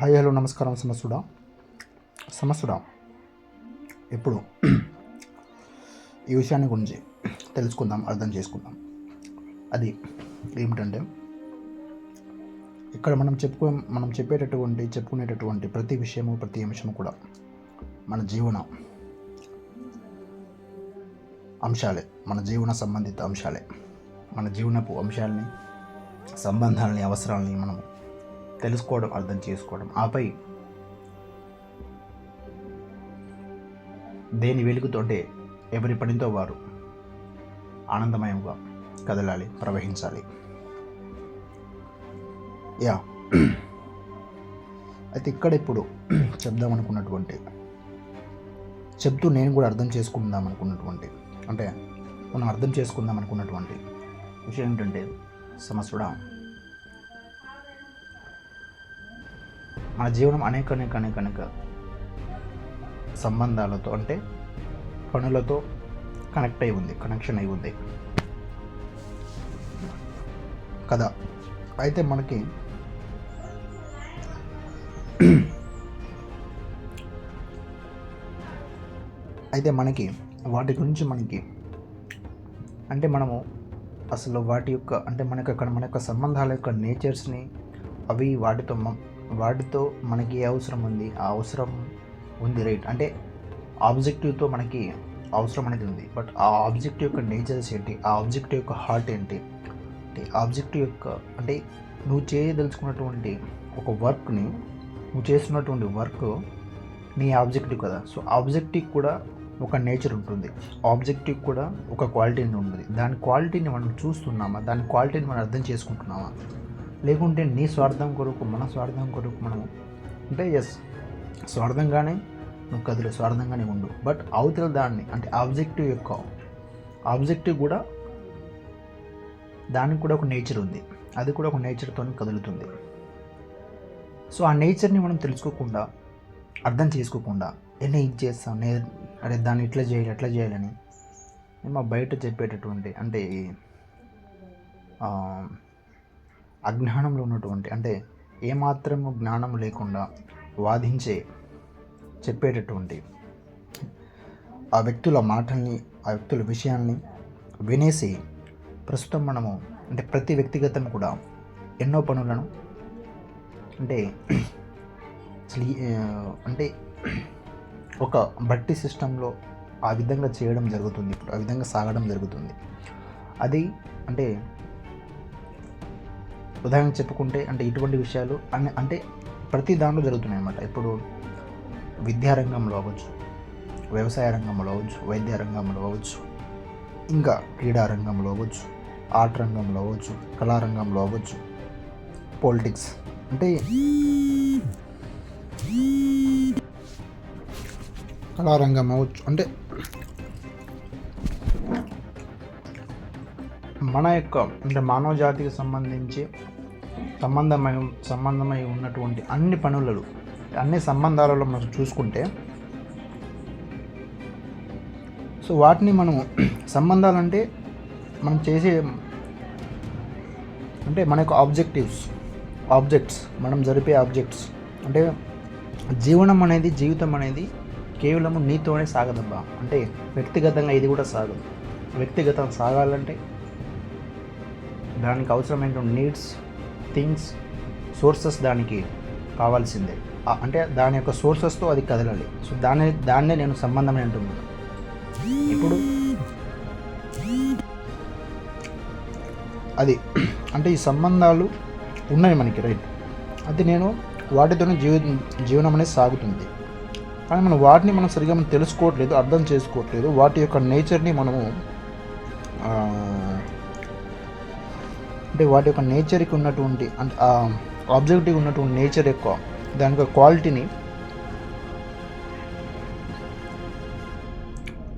Hi hello నమస్కారం సమస్సుడా? సమస్సుడా? ఇప్పుడు ఈ విషయాన్ని గురించి తెలుసుకుందాం అర్థం చేసుకుందాం. అది ఏమిటంటే ఇక్కడ మనం చెప్పుకో మనం చెప్పేటటువంటి చెప్పుకునేటటువంటి ప్రతి విషయము ప్రతి అంశము కూడా మన జీవన అంశాలే మన జీవన సంబంధిత అంశాలే. మన జీవనపు అంశాలని సంబంధాలని అవసరాలని మనం తెలుసుకోవడం అర్థం చేసుకోవడం. ఆపై దేని వెలుగుతోటే ఎవరి పనితో వారు ఆనందమయంగా కదలాలి ప్రవహించాలి. యా. అయితే ఇక్కడ ఇప్పుడు చెప్దాం అనుకున్నటువంటి చెప్తూ నేను కూడా అర్థం చేసుకుందాం అనుకున్నటువంటి అంటే మనం అర్థం చేసుకుందాం అనుకున్నటువంటి విషయం ఏంటంటే సమస్యడా మన జీవనం అనేక అనేక అనేక అనేక సంబంధాలతో అంటే పనులతో కనెక్ట్ అయి ఉంది కనెక్షన్ అయి ఉంది. కదా? అయితే మనకి అయితే మనకి వాటి గురించి మనకి అంటే మనము అసలు వాటి యొక్క అంటే మనకు అక్కడ మన యొక్క సంబంధాల యొక్క నేచర్స్ని అవి వాటితో వాటితో మనకి ఏ అవసరం ఉంది? ఆ అవసరం ఉంది రైట్. అంటే ఆబ్జెక్టివ్తో మనకి అవసరం అనేది ఉంది. బట్ ఆ ఆబ్జెక్ట్ యొక్క నేచర్స్ ఏంటి? ఆ ఆబ్జెక్ట్ యొక్క హార్ట్ ఏంటి? అంటే ఆబ్జెక్ట్ యొక్క అంటే నువ్వు చేయదలుచుకున్నటువంటి ఒక వర్క్ని నువ్వు చేస్తున్నటువంటి వర్క్ నీ ఆబ్జెక్టివ్ కదా. సో ఆబ్జెక్టివ్ కూడా ఒక నేచర్ ఉంటుంది. ఆబ్జెక్టివ్ కూడా ఒక క్వాలిటీ ఉంటుంది. దాని క్వాలిటీని మనం చూస్తున్నామా? దాని క్వాలిటీని మనం అర్థం చేసుకుంటున్నామా? లేకుంటే నీ స్వార్థం కొరకు మన స్వార్థం కొరకు మనం అంటే ఎస్ స్వార్థంగానే నువ్వు కదిలే స్వార్థంగానే ఉండు. బట్ అవతల దాన్ని అంటే ఆబ్జెక్టివ్ యొక్క ఆబ్జెక్టివ్ కూడా దానికి కూడా ఒక నేచర్ ఉంది. అది కూడా ఒక నేచర్తో కదులుతుంది. సో ఆ నేచర్ని మనం తెలుసుకోకుండా అర్థం చేసుకోకుండా నేను ఇది చేస్తాను నేను అరే దాన్ని ఇట్లా చేయాలి ఎట్లా చేయాలని మా బయట చెప్పేటటువంటి అంటే అజ్ఞానంలో ఉన్నటువంటి అంటే ఏమాత్రము జ్ఞానం లేకుండా వాదించే చెప్పేటటువంటి ఆ వ్యక్తుల మాటల్ని ఆ వ్యక్తుల విషయాల్ని వినేసి ప్రస్తుతం మనము అంటే ప్రతి వ్యక్తిగతం కూడా ఎన్నో పనులను అంటే అంటే ఒక బట్టి సిస్టంలో ఆ విధంగా చేయడం జరుగుతుంది ఇప్పుడు ఆ విధంగా సాగడం జరుగుతుంది. అది అంటే ఉదాహరణ చెప్పుకుంటే అంటే ఇటువంటి విషయాలు అన్ని అంటే ప్రతి దాంట్లో జరుగుతున్నాయి అన్నమాట ఇప్పుడు విద్యారంగంలో అవ్వచ్చు వ్యవసాయ రంగంలో అవ్వచ్చు వైద్య రంగంలో అవ్వచ్చు ఇంకా క్రీడా రంగంలో అవ్వచ్చు ఆర్ట్ రంగంలో అవ్వచ్చు కళారంగంలో అవ్వచ్చు పాలిటిక్స్ అంటే కళారంగం అవ్వచ్చు అంటే మన యొక్క అంటే మానవ జాతికి సంబంధించి సంబంధమై సంబంధమై ఉన్నటువంటి అన్ని పనులలో అన్ని సంబంధాలలో మనం చూసుకుంటే సో వాటిని మనము సంబంధాలంటే మనం చేసే అంటే మన యొక్క ఆబ్జెక్టివ్స్ ఆబ్జెక్ట్స్ మనం జరిపే ఆబ్జెక్ట్స్. అంటే జీవనం అనేది జీవితం అనేది కేవలము నీతోనే సాగదబ్బా. అంటే వ్యక్తిగతంగా ఇది కూడా సాగదు. వ్యక్తిగతం సాగాలంటే దానికి అవసరమైనటువంటి నీడ్స్ థింగ్స్ సోర్సెస్ దానికి కావాల్సిందే. అంటే దాని యొక్క సోర్సెస్తో అది కదలాలి. సో దాన్ని దాన్నే నేను సంబంధం అంటున్నాను. ఇప్పుడు అది అంటే ఈ సంబంధాలు ఉన్నాయి మనకి రైట్ అది నేను వాటితోనే జీవ జీవనం అనేది సాగుతుంది. కానీ మనం వాటిని మనం సరిగా మనం తెలుసుకోవట్లేదు అర్థం చేసుకోవట్లేదు. వాటి యొక్క నేచర్ని మనము అంటే వాటి యొక్క నేచర్కి ఉన్నటువంటి అంటే ఆబ్జెక్టివ్ ఉన్నటువంటి నేచర్ యొక్క దాని యొక్క క్వాలిటీని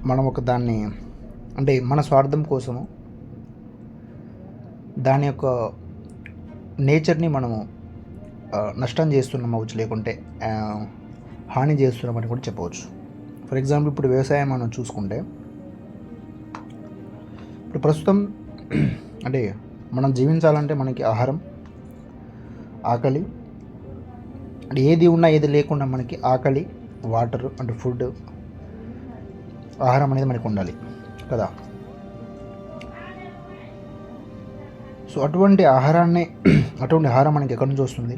మనం ఒక దాన్ని అంటే మన స్వార్థం కోసము దాని యొక్క నేచర్ని మనము నష్టం చేస్తున్నాం అవచ్చు లేకుంటే హాని చేస్తున్నామని కూడా చెప్పవచ్చు. ఫర్ ఎగ్జాంపుల్ ఇప్పుడు వ్యవసాయం మనం చూసుకుంటే ఇప్పుడు ప్రస్తుతం అంటే మనం జీవించాలంటే మనకి ఆహారం ఆకలి అంటే ఏది ఉన్నా ఏది లేకుండా మనకి ఆకలి వాటర్ అంటే ఫుడ్ ఆహారం అనేది మనకు ఉండాలి కదా? సో అటువంటి ఆహారాన్ని అటువంటి ఆహారం మనకి ఎక్కడి నుంచి వస్తుంది?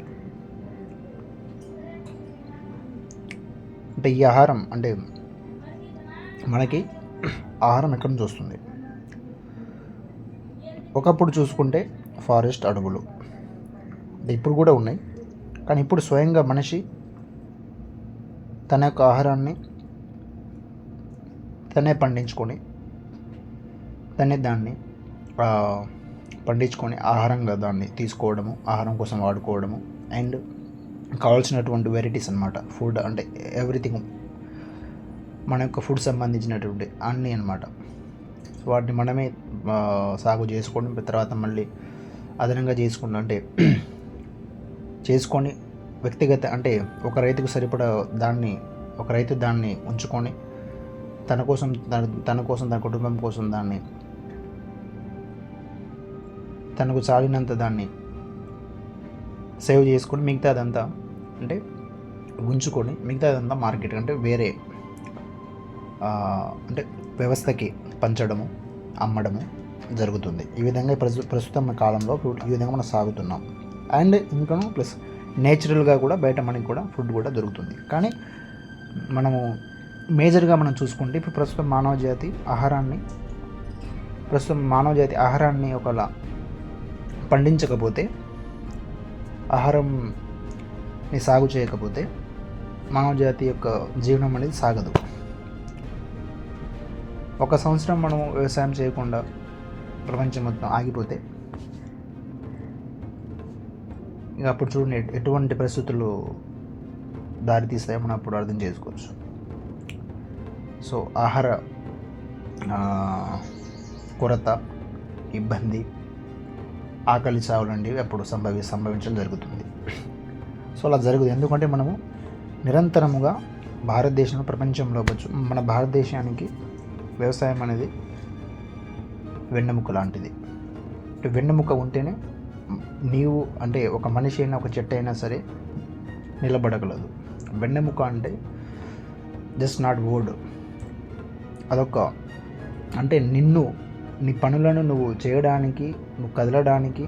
అంటే ఈ ఆహారం అంటే మనకి ఆహారం ఎక్కడి నుంచి వస్తుంది? ఒకప్పుడు చూసుకుంటే ఫారెస్ట్ అడవులు. ఇప్పుడు కూడా ఉన్నాయి. కానీ ఇప్పుడు స్వయంగా మనిషి తన యొక్క ఆహారాన్ని తనే పండించుకొని తనే దాన్ని పండించుకొని ఆహారంగా దాన్ని తీసుకోవడము ఆహారం కోసం వాడుకోవడము అండ్ కావాల్సినటువంటి వెరైటీస్ అనమాట ఫుడ్ అంటే ఎవ్రీథింగ్. మన యొక్క ఫుడ్ సంబంధించినటువంటి అన్నీ అనమాట సో వాటిని మనమే సాగు చేసుకొని తర్వాత మళ్ళీ అదనంగా చేసుకున్న అంటే చేసుకొని వ్యక్తిగత అంటే ఒక రైతుకు సరిపడా దాన్ని ఒక రైతు దాన్ని ఉంచుకొని తన కోసం తన తన కోసం తన కుటుంబం కోసం దాన్ని తనకు చాలినంత దాన్ని సేవ్ చేసుకొని మిగతాదంతా అంటే ఉంచుకొని మిగతాదంతా మార్కెట్ అంటే వేరే అంటే వ్యవస్థకి పంచడము అమ్మడము జరుగుతుంది. ఈ విధంగా ప్రస్తు ప్రస్తుతం కాలంలో ఈ విధంగా మనం సాగుతున్నాం. అండ్ ఇంకాను ప్లస్ నేచురల్గా కూడా బయట మనకి కూడా ఫుడ్ కూడా దొరుకుతుంది. కానీ మనము మేజర్గా మనం చూసుకుంటే ఇప్పుడు ప్రస్తుతం మానవ జాతి ఆహారాన్ని ప్రస్తుతం మానవ జాతి ఆహారాన్ని ఒకలా పండించకపోతే ఆహారంని సాగు చేయకపోతే మానవ జాతి యొక్క జీవనం అనేది సాగదు. ఒక సంవత్సరం మనం వ్యవసాయం చేయకుండా ప్రపంచం మొత్తం ఆగిపోతే ఇక అప్పుడు చూడండి ఎటువంటి పరిస్థితులు దారితీస్తాయో మనం అప్పుడు అర్థం చేసుకోవచ్చు. సో ఆహార కొరత ఇబ్బంది ఆకలి చావులండి అప్పుడు సంభవి సంభవించడం జరుగుతుంది. సో అలా జరుగుతుంది. ఎందుకంటే మనము నిరంతరముగా భారతదేశంలో ప్రపంచంలో మన భారతదేశానికి వ్యవసాయం అనేది వెన్నెముక లాంటిది. అంటే వెన్నెముక ఉంటేనే నీవు అంటే ఒక మనిషి అయినా ఒక చెట్టు అయినా సరే నిలబడగలదు. వెన్నెముక అంటే జస్ట్ నాట్ వర్డ్. అదొక అంటే నిన్ను నీ పనులను నువ్వు చేయడానికి నువ్వు కదలడానికి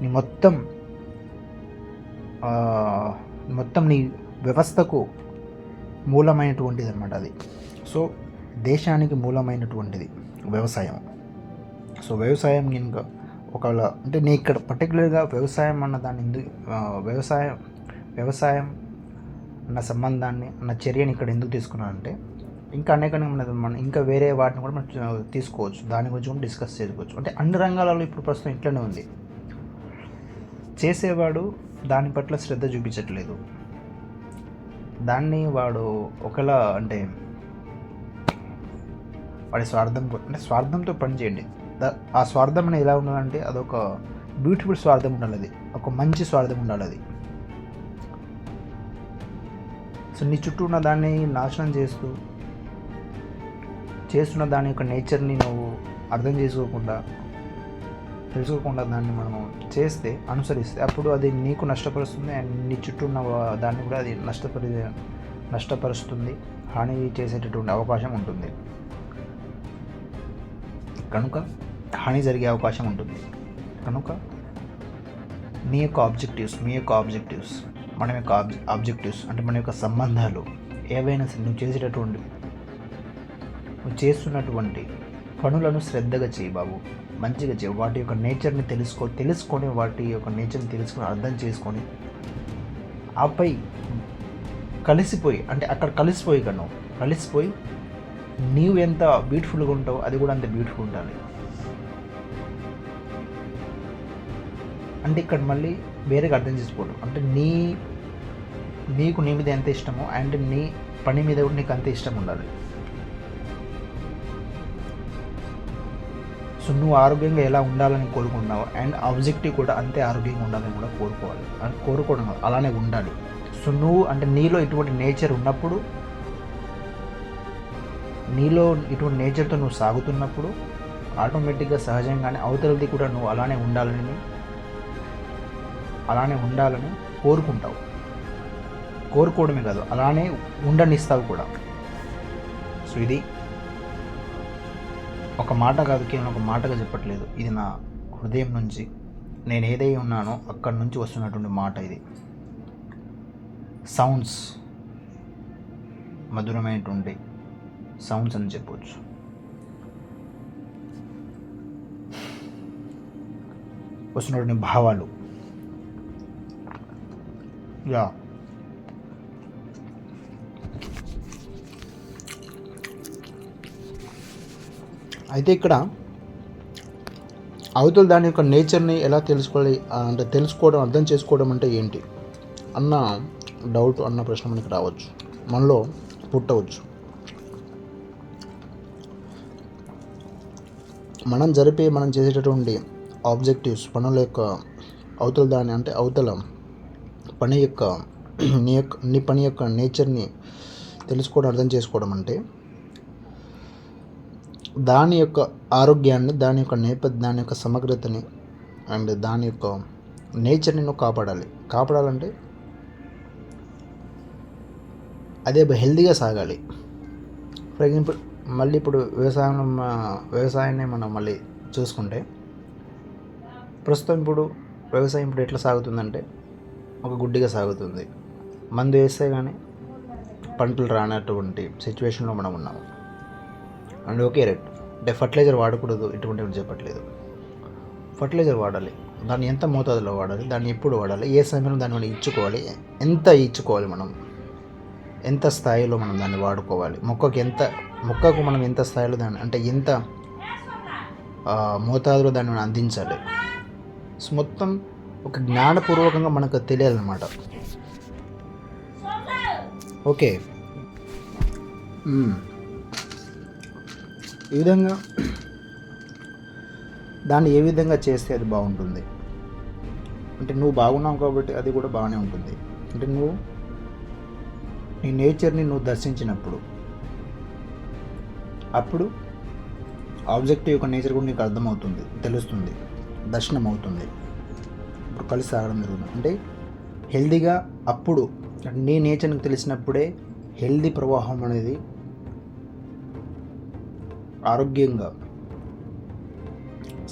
నీ మొత్తం మొత్తం నీ వ్యవస్థకు మూలమైనటువంటిది అనమాట అది. సో దేశానికి మూలమైనటువంటిది వ్యవసాయం. సో వ్యవసాయం కనుక ఒకవేళ అంటే నేను ఇక్కడ పర్టికులర్గా వ్యవసాయం అన్న దాన్ని ఎందుకు వ్యవసాయం వ్యవసాయం అన్న సంబంధాన్ని అన్న చర్యని ఇక్కడ ఎందుకు తీసుకున్నానంటే ఇంకా అనేక మన ఇంకా వేరే వాటిని కూడా మనం తీసుకోవచ్చు. దాని గురించి కూడా డిస్కస్ చేసుకోవచ్చు. అంటే అన్ని రంగాలలో ఇప్పుడు ప్రస్తుతం ఇట్లనే ఉంది. చేసేవాడు దాని పట్ల శ్రద్ధ చూపించట్లేదు. దాన్ని వాడు ఒకలా అంటే వాడి స్వార్థం అంటే స్వార్థంతో పనిచేయండి ఆ స్వార్థం అనేది ఎలా ఉండాలంటే అదొక బ్యూటిఫుల్ స్వార్థం ఉండాలి అది ఒక మంచి స్వార్థం ఉండాలి అది సో నీ చుట్టూ ఉన్న దాన్ని నాశనం చేస్తూ చేస్తున్న దాని యొక్క నేచర్ని నువ్వు అర్థం చేసుకోకుండా తెలుసుకోకుండా దాన్ని మనం చేస్తే అనుసరిస్తే అప్పుడు అది నీకు నష్టపరుస్తుంది అండ్ నీ చుట్టూ ఉన్న దాన్ని కూడా అది నష్టపరి నష్టపరుస్తుంది హాని చేసేటటువంటి అవకాశం ఉంటుంది. కనుక హాని జరిగే అవకాశం ఉంటుంది. కనుక మీ యొక్క ఆబ్జెక్టివ్స్ మీ యొక్క ఆబ్జెక్టివ్స్ మన యొక్క ఆబ్జె ఆబ్జెక్టివ్స్ అంటే మన యొక్క సంబంధాలు ఏవైనా సరే నువ్వు చేసేటటువంటి నువ్వు చేస్తున్నటువంటి పనులను శ్రద్ధగా చేయి బాబు. మంచిగా చేయి. వాటి యొక్క నేచర్ని తెలుసుకో తెలుసుకొని వాటి యొక్క నేచర్ని తెలుసుకొని అర్థం చేసుకొని ఆపై కలిసిపోయి అంటే అక్కడ కలిసిపోయి కను కలిసిపోయి నీవు ఎంత బ్యూటిఫుల్గా ఉంటావు అది కూడా అంత బ్యూటిఫుల్ ఉండాలి. అంటే ఇక్కడ మళ్ళీ వేరేగా అర్థం చేసుకోవడం. అంటే నీ నీకు నీ మీద ఎంత ఇష్టమో అండ్ నీ పని మీద కూడా నీకు అంత ఇష్టం ఉండాలి. సో నువ్వు ఆరోగ్యంగా ఎలా ఉండాలని కోరుకుంటున్నావు అండ్ ఆబ్జెక్టివ్ కూడా అంతే ఆరోగ్యంగా ఉండాలని కూడా కోరుకోవాలి. కోరుకోవడం అలానే ఉండాలి. సో నువ్వు అంటే నీలో ఇటువంటి నేచర్ ఉన్నప్పుడు నీలో ఇటువంటి నేచర్తో నువ్వు సాగుతున్నప్పుడు ఆటోమేటిక్గా సహజంగానే అవతలది కూడా నువ్వు అలానే ఉండాలని అలానే ఉండాలని కోరుకుంటావు. కోరుకోవడమే కాదు అలానే ఉండనిస్తావు కూడా. సో ఇది ఒక మాట కాదు కేవలం ఒక మాటగా చెప్పట్లేదు. ఇది నా హృదయం నుంచి నేను ఏదై ఉన్నానో అక్కడి నుంచి వస్తున్నటువంటి మాట ఇది. సౌండ్స్ మధురమైనటువంటి సౌండ్స్ అని చెప్పవచ్చు వస్తున్నటువంటి భావాలు. యా. అయితే ఇక్కడ అవతల దాని యొక్క నేచర్ని ఎలా తెలుసుకోవాలి అంటే తెలుసుకోవడం అర్థం చేసుకోవడం అంటే ఏంటి? అన్న డౌట్ అన్న ప్రశ్న మనకి రావచ్చు. మనలో పుట్టవచ్చు. మనం జరిపే మనం చేసేటటువంటి ఆబ్జెక్టివ్స్ పనుల యొక్క అవతల దాని అంటే అవతల పని యొక్క నీ యొక్క నీ పని యొక్క నేచర్ని తెలుసుకోవడం అర్థం చేసుకోవడం అంటే దాని యొక్క ఆరోగ్యాన్ని దాని యొక్క నేపథ్య దాని యొక్క సమగ్రతని అండ్ దాని యొక్క నేచర్ని నువ్వు కాపాడాలి. కాపాడాలంటే అదే హెల్తీగా సాగాలి. ఫర్ ఎగ్జాంపుల్ మళ్ళీ ఇప్పుడు వ్యవసాయం వ్యవసాయాన్ని మనం మళ్ళీ చూసుకుంటే ప్రస్తుతం ఇప్పుడు వ్యవసాయం ఇప్పుడు ఎట్లా సాగుతుందంటే ఒక గుడ్డిగా సాగుతుంది. మందు వేస్తే కానీ పంటలు రానటువంటి సిచ్యువేషన్లో మనం ఉన్నాము. And okay right. అంటే ఫర్టిలైజర్ వాడకూడదు ఇటువంటివి చెప్పట్లేదు. ఫర్టిలైజర్ వాడాలి. దాన్ని ఎంత మోతాదులో వాడాలి దాన్ని ఎప్పుడు వాడాలి ఏ సమయంలో దాన్ని మనం ఇచ్చుకోవాలి ఎంత ఇచ్చుకోవాలి మనం ఎంత స్థాయిలో మనం దాన్ని వాడుకోవాలి మొక్కకి ఎంత మొక్కకు మనం ఎంత స్థాయిలో దాన్ని అంటే ఎంత మోతాదులో దాన్ని మనం అందించాలి. సో మొత్తం ఒక జ్ఞానపూర్వకంగా మనకు తెలియాలన్నమాట. ఓకే. ఈ విధంగా దాన్ని ఏ విధంగా చేస్తే అది బాగుంటుంది? అంటే నువ్వు బాగున్నావు కాబట్టి అది కూడా బాగానే ఉంటుంది. అంటే నువ్వు నీ నేచర్ని నువ్వు దర్శించినప్పుడు అప్పుడు ఆబ్జెక్ట్ యొక్క నేచర్ కూడా నీకు అర్థమవుతుంది తెలుస్తుంది దర్శనం అవుతుంది ఇప్పుడు కలిసి సాగడం జరుగుతుంది. అంటే హెల్దీగా అప్పుడు నీ నేచర్కి తెలిసినప్పుడే హెల్దీ ప్రవాహం అనేది ఆరోగ్యంగా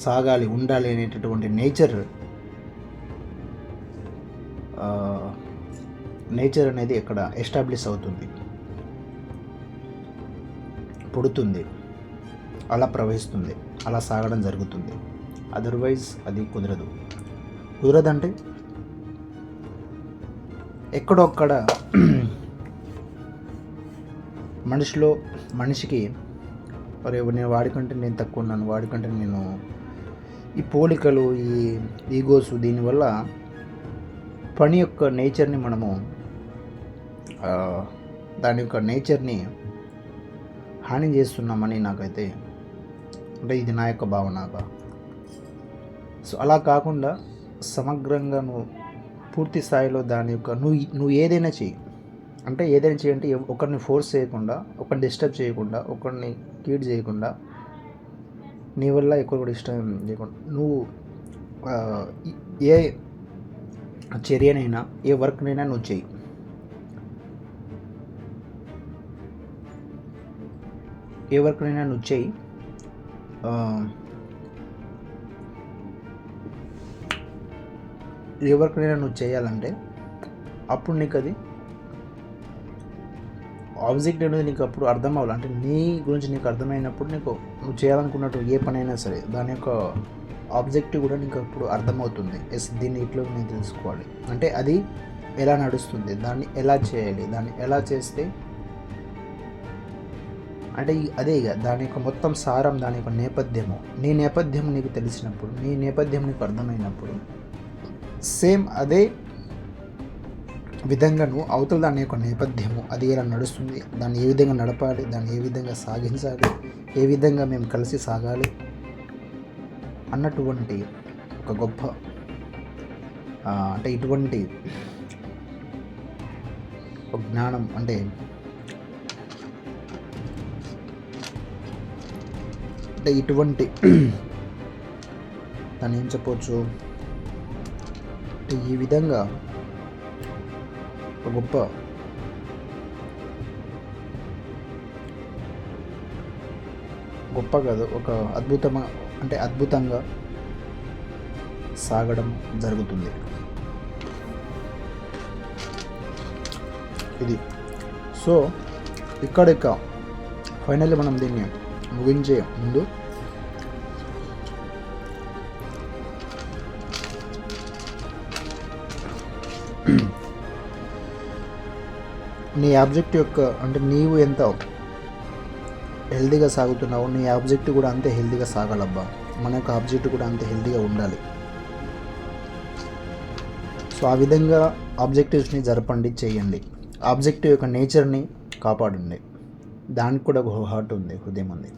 సాగాలి ఉండాలి అనేటటువంటి నేచర్ నేచర్ అనేది ఇక్కడ ఎస్టాబ్లిష్ అవుతుంది. పుడుతుంది. అలా ప్రవహిస్తుంది. అలా సాగడం జరుగుతుంది. అదర్వైజ్ అది కుదరదు. కుదరదంటే ఎక్కడొక్కడ మనిషిలో మనిషికి మరి నేను వాడికంటే నేను తక్కువ ఉన్నాను వాడికంటే నేను ఈ పోలికలు ఈ ఈగోస్ దీనివల్ల పని యొక్క నేచర్ని మనము దాని యొక్క నేచర్ని హాని చేస్తున్నామని నాకైతే అంటే ఇది నా యొక్క భావన సో అలా కాకుండా సమగ్రంగా నువ్వు పూర్తి స్థాయిలో దాని యొక్క నువ్వు నువ్వు ఏదైనా చెయ్యి. అంటే ఏదైనా చేయంటే ఒకరిని ఫోర్స్ చేయకుండా ఒకరిని డిస్టర్బ్ చేయకుండా ఒకరిని కీడ్ చేయకుండా నీ వల్ల ఎక్కువ కూడా ఇష్టం చేయకుండా నువ్వు ఏ చర్యనైనా ఏ వర్క్నైనా నువ్వు చెయ్యి. ఏ వర్క్నైనా నువ్వు చేయి. ఎవరికైనా ఏ వర్క్నైనా నువ్వు చేయాలంటే అప్పుడు నీకు అది ఆబ్జెక్ట్ అనేది నీకు అప్పుడు అర్థం అవ్వాలి అంటే నీ గురించి నీకు అర్థమైనప్పుడు నీకు నువ్వు చేయాలనుకున్నట్టు ఏ పని అయినా సరే దాని యొక్క ఆబ్జెక్టివ్ కూడా నీకు అప్పుడు అర్థమవుతుంది. ఎస్ దీన్ని ఇట్లా నేను తెలుసుకోవాలి. అంటే అది ఎలా నడుస్తుంది? దాన్ని ఎలా చేయాలి? దాన్ని ఎలా చేస్తే అంటే అదే ఇక దాని యొక్క మొత్తం సారం దాని యొక్క నేపథ్యము. నీ నేపథ్యం నీకు తెలిసినప్పుడు నీ నేపథ్యం నీకు అర్థమైనప్పుడు సేమ్ అదే విధంగా నువ్వు అవతల దాని యొక్క నేపథ్యము అది ఎలా నడుస్తుంది దాన్ని ఏ విధంగా నడపాలి దాన్ని ఏ విధంగా సాగించాలి ఏ విధంగా మేము కలిసి సాగాలి అన్నటువంటి ఒక గొప్ప అంటే ఇటువంటి ఒక జ్ఞానం అంటే అంటే ఇటువంటి తను ఏం చెప్పవచ్చు? అంటే ఈ విధంగా ఒక గొప్ప గొప్ప కాదు ఒక అద్భుతమ అంటే అద్భుతంగా సాగడం జరుగుతుంది. ఇది. సో ఇక్కడ ఇక ఫైనల్లీ మనం దీన్ని ముగించే ముందు. నీ ఆబ్జెక్ట్ యొక్క అంటే నీవు ఎంత హెల్దీగా సాగుతున్నావు నీ ఆబ్జెక్ట్ కూడా అంతే హెల్దీగా సాగాలబ్బా. మన యొక్క ఆబ్జెక్ట్ కూడా అంతే హెల్దీగా ఉండాలి. సో ఆ విధంగా ఆబ్జెక్టివ్స్ని జరపండి చేయండి. ఆబ్జెక్టివ్ యొక్క నేచర్ని కాపాడండి. దానికి కూడా ఒక హార్ట్ ఉంది హృదయం ఉంది.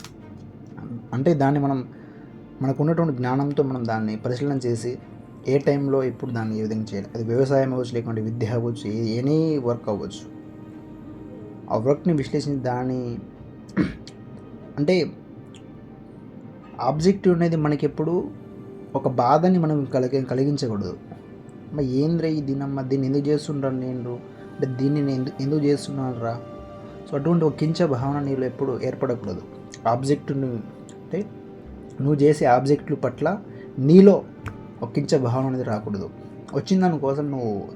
అంటే దాన్ని మనం మనకు ఉన్నటువంటి జ్ఞానంతో మనం దాన్ని పరిశీలన చేసి ఏ టైంలో ఎప్పుడు దాన్ని ఏ విధంగా చేయాలి. అది వ్యవసాయం అవ్వచ్చు లేకుంటే విద్య అవ్వచ్చు ఎనీ వర్క్ అవ్వచ్చు. ఆ వర్క్ని విశ్లేషించి దాని అంటే ఆబ్జెక్టివ్ అనేది మనకి ఎప్పుడు ఒక బాధని మనం కలిగి కలిగించకూడదు. మరి ఏంద్రా ఈ దీనమ్మ? దీన్ని ఎందుకు చేస్తుంటాను నేను? అంటే దీన్ని నేను ఎందుకు చేస్తున్నాను రా సో అటువంటి ఒక కించ భావన నీలో ఎప్పుడు ఏర్పడకూడదు. ఆబ్జెక్టును అంటే నువ్వు చేసే ఆబ్జెక్టుల పట్ల నీలో ఒక కించ భావన అనేది రాకూడదు. వచ్చిన దానికోసం నువ్వు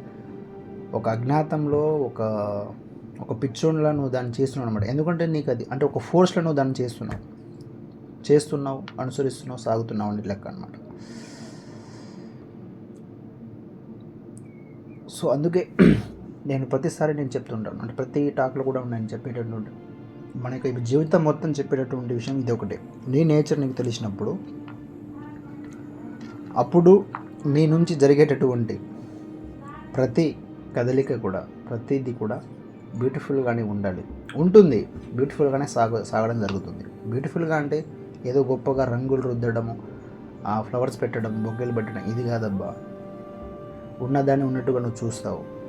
ఒక అజ్ఞాతంలో ఒక ఒక పిచ్చోన్లా నువ్వు దాన్ని చేస్తున్నావు అనమాట ఎందుకంటే నీకు అది అంటే ఒక ఫోర్స్లో నువ్వు దాన్ని చేస్తున్నావు. చేస్తున్నావు అనుసరిస్తున్నావు సాగుతున్నావు అని లెక్క అనమాట సో అందుకే నేను ప్రతిసారి నేను చెప్తుంటాను. అంటే ప్రతి టాక్లో కూడా నేను చెప్పేటటువంటి మనకి జీవితం మొత్తం చెప్పేటటువంటి విషయం ఇది ఒకటే. నీ నేచర్ నీకు తెలిసినప్పుడు అప్పుడు నీ నుంచి జరిగేటటువంటి ప్రతి కదలిక కూడా ప్రతిదీ కూడా బ్యూటిఫుల్గానే ఉండాలి. ఉంటుంది. బ్యూటిఫుల్గానే సాగ సాగడం జరుగుతుంది. బ్యూటిఫుల్గా అంటే ఏదో గొప్పగా రంగులు రుద్దడము ఆ ఫ్లవర్స్ పెట్టడం బొగ్గలు పెట్టడం ఇది కాదబ్బా. ఉన్నదాన్ని ఉన్నట్టుగా నువ్వు చూస్తావు.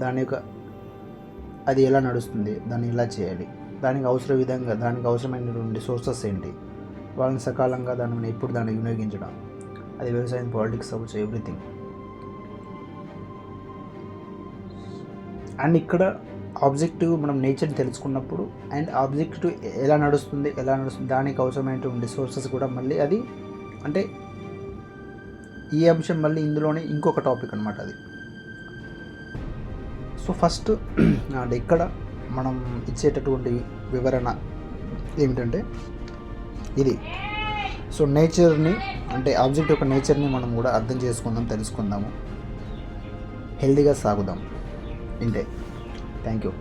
దాని యొక్క అది ఎలా నడుస్తుంది దాన్ని ఎలా చేయాలి దానికి అవసర విధంగా దానికి అవసరమైనటువంటి సోర్సెస్ ఏంటి వాళ్ళని సకాలంగా దాన్ని ఎప్పుడు దాన్ని వినియోగించడం అది వ్యవసాయం పాలిటిక్స్ అవ్వచ్చు ఎవ్రీథింగ్. అండ్ ఇక్కడ ఆబ్జెక్టివ్ మనం నేచర్ని తెలుసుకున్నప్పుడు అండ్ ఆబ్జెక్టివ్ ఎలా నడుస్తుంది ఎలా నడుస్తుంది దానికి అవసరమైనటువంటి సోర్సెస్ కూడా మళ్ళీ అది అంటే ఈ అంశం మళ్ళీ ఇందులోనే ఇంకొక టాపిక్ అనమాట అది. సో ఫస్ట్ అంటే ఇక్కడ మనం ఇచ్చేటటువంటి వివరణ ఏమిటంటే ఇది. సో నేచర్ని అంటే ఆబ్జెక్ట్ యొక్క నేచర్ని మనం కూడా అర్థం చేసుకుందాం తెలుసుకుందాము. హెల్దీగా సాగుదాం. ఇంతే. Thank you